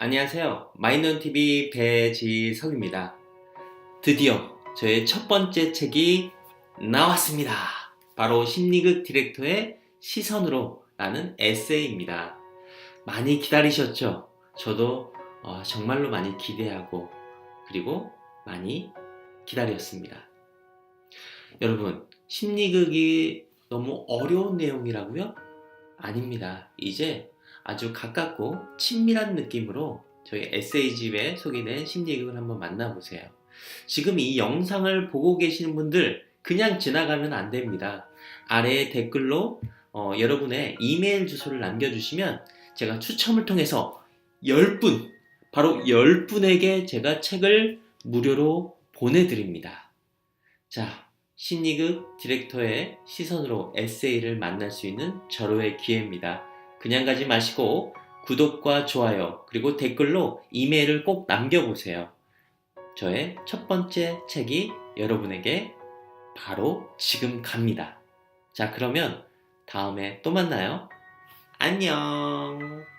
안녕하세요. 마이넌TV 배지석입니다. 드디어 저의 첫 번째 책이 나왔습니다. 바로 심리극 디렉터의 시선으로 라는 에세이입니다. 많이 기다리셨죠? 저도 어, 정말로 많이 기대하고 그리고 많이 기다렸습니다. 여러분, 심리극이 너무 어려운 내용이라고요? 아닙니다. 이제 아주 가깝고 친밀한 느낌으로 저희 에세이집에 소개된 심리극을 한번 만나보세요. 지금 이 영상을 보고 계시는 분들 그냥 지나가면 안 됩니다. 아래에 댓글로 어, 여러분의 이메일 주소를 남겨주시면 제가 추첨을 통해서 10분, 바로 10분에게 제가 책을 무료로 보내드립니다. 자, 심리극 디렉터의 시선으로 에세이를 만날 수 있는 절호의 기회입니다. 그냥 가지 마시고 구독과 좋아요 그리고 댓글로 이메일을 꼭 남겨보세요. 저의 첫 번째 책이 여러분에게 바로 지금 갑니다. 자, 그러면 다음에 또 만나요. 안녕.